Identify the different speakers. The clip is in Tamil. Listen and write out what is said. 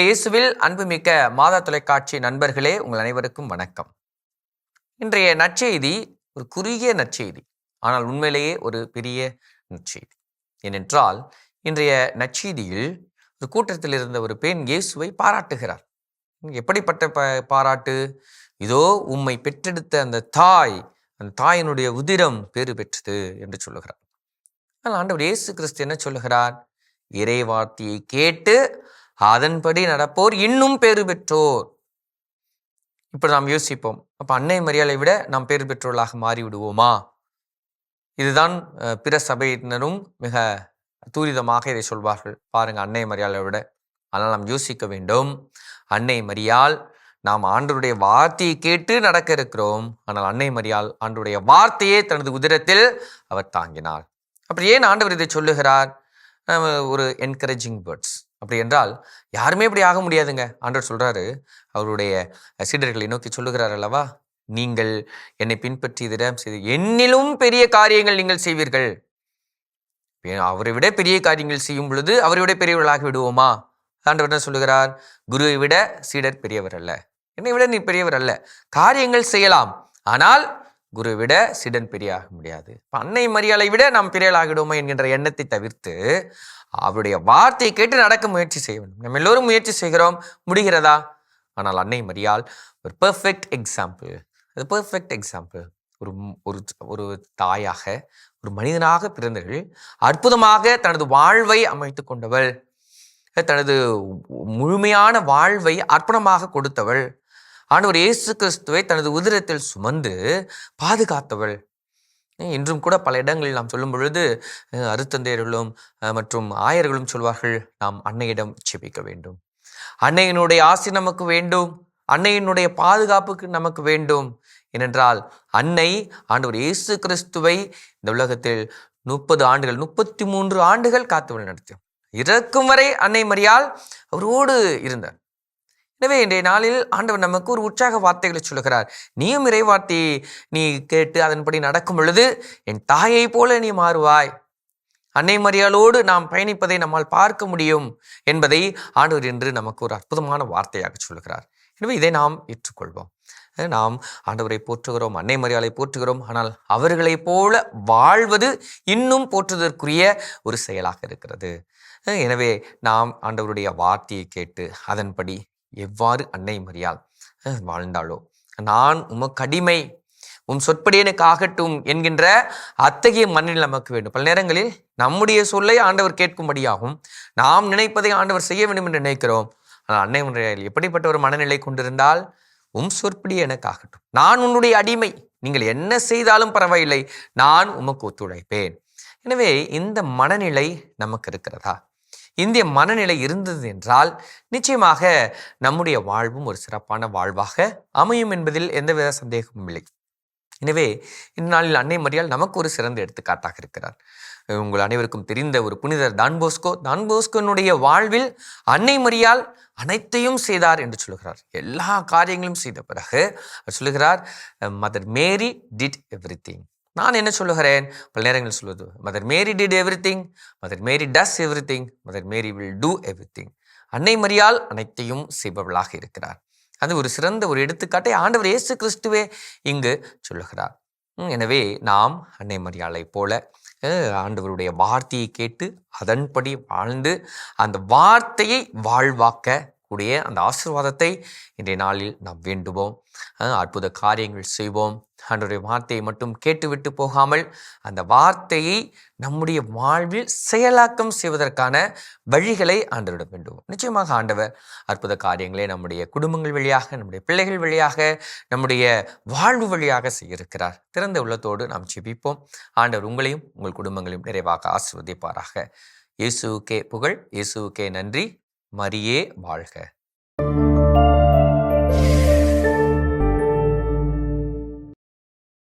Speaker 1: இயேசுவில் அன்புமிக்க மாதா தொலைக்காட்சி நண்பர்களே உங்கள் அனைவருக்கும் வணக்கம். இன்றைய நற்செய்தி ஒரு குறுகிய நற்செய்தி ஆனால் உண்மையிலேயே ஒரு பெரிய நற்செய்தி. ஏனென்றால் இன்றைய நற்செய்தியில் ஒரு கூட்டத்தில் இருந்த ஒரு பெண் இயேசுவை பாராட்டுகிறார். எப்படிப்பட்ட ப பாராட்டு? இதோ உம்மை பெற்றெடுத்த அந்த தாய் அந்த தாயினுடைய உதிரம் பேறு பெற்றது என்று சொல்லுகிறார். ஆனால் ஆண்டவர் இயேசு கிறிஸ்து என்ன சொல்லுகிறார்? இறைவார்த்தையை கேட்டு அதன்படி நடப்போர் இன்னும் பேறு பெற்றோர். இப்படி நாம் யோசிப்போம். அப்ப அன்னை மரியாதை விட நாம் பேறு பெற்றோர்களாக மாறிவிடுவோமா? இதுதான் பிற சபையினரும் மிக தூரிதமாக இதை சொல்வார்கள். பாருங்க அன்னை மரியாதை விட. ஆனால் நாம் யோசிக்க வேண்டும். அன்னை மரியால் நாம் ஆண்டவருடைய வார்த்தையை கேட்டு நடக்க இருக்கிறோம். ஆனால் அன்னை மரியால் ஆண்டருடைய வார்த்தையே தனது உதிரத்தில் அவர் தாங்கினார். அப்படி ஏன் ஆண்டவர் இதை சொல்லுகிறார்? ஒரு என்கரேஜிங் வேர்ட்ஸ் அப்படி என்றால் யாருமே இப்படி ஆக முடியாதுங்க. ஆண்டவர் சொல்கிறாரு அவருடைய சீடர்களை நோக்கி சொல்லுகிறார் அல்லவா நீங்கள் என்னை பின்பற்றி இதிடம் செய்து என்னிலும் பெரிய காரியங்கள் நீங்கள் செய்வீர்கள். அவரை விட பெரிய காரியங்கள் செய்யும் பொழுது அவரை விட பெரியவர்களாகி விடுவோமா? ஆண்டவர் என்ன சொல்லுகிறார் குருவை விட சீடர் பெரியவர் அல்ல. என்னை விட நீ பெரியவர் அல்ல. காரியங்கள் செய்யலாம். ஆனால் குரு விட சிடன் பெரியாக முடியாது. அன்னை மரியாதை விட நாம் பெரியலாகிடுவோமா என்கின்ற எண்ணத்தை தவிர்த்து அவருடைய வார்த்தையை கேட்டு நடக்க முயற்சி செய்ய வேண்டும். நம்ம எல்லோரும் முயற்சி செய்கிறோம். முடிகிறதா? ஆனால் அன்னை மரியால் ஒரு பெர்ஃபெக்ட் எக்ஸாம்பிள் அது பெர்ஃபெக்ட் எக்ஸாம்பிள் ஒரு ஒரு ஒரு தாயாக ஒரு மனிதனாக பிறந்தவள் அற்புதமாக தனது வாழ்வை அமைத்து கொண்டவள் தனது முழுமையான வாழ்வை அர்ப்பணமாக கொடுத்தவள் ஆண்டவர் இயேசு கிறிஸ்துவை தனது உதிரத்தில் சுமந்து பாதுகாத்தவள். இன்றும் கூட பல இடங்களில் நாம் சொல்லும் பொழுது அருத்தந்தையர்களும் மற்றும் ஆயர்களும் சொல்வார்கள் நாம் அன்னையிடம் செபிக்க வேண்டும். அன்னையினுடைய ஆசி நமக்கு வேண்டும். அன்னையினுடைய பாதுகாப்புக்கு நமக்கு வேண்டும். ஏனென்றால் அன்னை ஆண்டவர் இயேசு கிறிஸ்துவை இந்த உலகத்தில் முப்பது ஆண்டுகள் முப்பத்தி மூன்று ஆண்டுகள் காத்து நடத்தி இறக்கும் வரை அன்னை மறியால் அவரோடு இருந்தார். எனவே இன்றைய நாளில் ஆண்டவர் நமக்கு ஒரு உற்சாக வார்த்தைகளை சொல்லுகிறார். நீயும் இறைவார்த்தையை நீ கேட்டு அதன்படி நடக்கும் பொழுது என் தாயை போல நீ மாறுவாய். அன்னை மரியாளோடு நாம் பயணிப்பதை நம்மால் பார்க்க முடியும் என்பதை ஆண்டவர் என்று நமக்கு ஒரு அற்புதமான வார்த்தையாக சொல்லுகிறார். எனவே இதை நாம் ஏற்றுக்கொள்வோம். நாம் ஆண்டவரை போற்றுகிறோம் அன்னை மரியாதை போற்றுகிறோம். ஆனால் அவர்களைப் போல வாழ்வது இன்னும் போற்றுவதற்குரிய ஒரு செயலாக இருக்கிறது. எனவே நாம் ஆண்டவருடைய வார்த்தையை கேட்டு அதன்படி எவ்வாறு அன்னை மரியாள் வாழ்ந்தாளோ? நான் உமக்கு அடிமை உம் சொற்படி எனக்கு ஆகட்டும் என்கின்ற அத்தகைய மண்ணில் நமக்கு வேண்டும். பல நேரங்களில் நம்முடைய சொல்லை ஆண்டவர் கேட்கும்படியாகும் நாம் நினைப்பதை ஆண்டவர் செய்ய வேண்டும் என்று நினைக்கிறோம். ஆனால் அன்னை மரியாள் எப்படிப்பட்ட ஒரு மனநிலை கொண்டிருந்தால் உம் சொற்படி எனக்கு ஆகட்டும். நான் உன்னுடைய அடிமை நீங்கள் என்ன செய்தாலும் பரவாயில்லை நான் உமக்கு ஒத்துழைப்பேன். எனவே இந்த மனநிலை நமக்கு இருக்கிறதா? இந்திய மனநிலை இருந்தது என்றால் நிச்சயமாக நம்முடைய வாழ்வும் ஒரு சிறப்பான வாழ்வாக அமையும் என்பதில் எந்தவித சந்தேகமும் இல்லை. எனவே இந்நாளில் அன்னை மரியால் நமக்கு ஒரு சிறந்த எடுத்துக்காட்டாக இருக்கிறார். உங்கள் அனைவருக்கும் தெரிந்த ஒரு புனிதர் தான்போஸ்கோ தான்போஸ்கோனுடைய வாழ்வில் அன்னை மரியால் அனைத்தையும் செய்தார் என்று சொல்லுகிறார். எல்லா காரியங்களும் செய்த பிறகு அவர் சொல்லுகிறார் Mother Mary did everything நான் என்ன சொல்லுகிறேன்? பல நேரங்கள் சொல்வது Mother Mary did everything Mother Mary does everything Mother Mary will do everything அன்னை மரியால் அனைத்தையும் செய்பவளாக இருக்கிறார். அது ஒரு சிறந்த ஒரு எடுத்துக்காட்டை ஆண்டவர் இயேசு கிறிஸ்துவே இங்கு சொல்லுகிறார். எனவே நாம் அன்னை மரியாளை போல ஆண்டவருடைய வார்த்தையை கேட்டு அதன்படி வாழ்ந்து அந்த வார்த்தையை வாழ்வாக்க கூடிய அந்த ஆசீர்வாதத்தை இன்றைய நாளில் நாம் வேண்டுவோம். அற்புத காரியங்கள் செய்வோம். அன்றைய வார்த்தையை மட்டும் கேட்டுவிட்டு போகாமல் அந்த வார்த்தையை நம்முடைய வாழ்வில் செயலாக்கம் செய்வதற்கான வழிகளை ஆண்டவரிடம் வேண்டுவோம். நிச்சயமாக ஆண்டவர் அற்புத காரியங்களை நம்முடைய குடும்பங்கள் வழியாக நம்முடைய பிள்ளைகள் வழியாக நம்முடைய வாழ்வு வழியாக செய்ய இருக்கிறார் திறந்த உள்ளத்தோடு நாம் ஜெபிப்போம். ஆண்டவர் உங்களையும் உங்கள் குடும்பங்களையும் நிறைவாக ஆசிர்வதிப்பாராக. இயேசுக்கே புகழ் இயேசுக்கே நன்றி. மரியே வாழ்க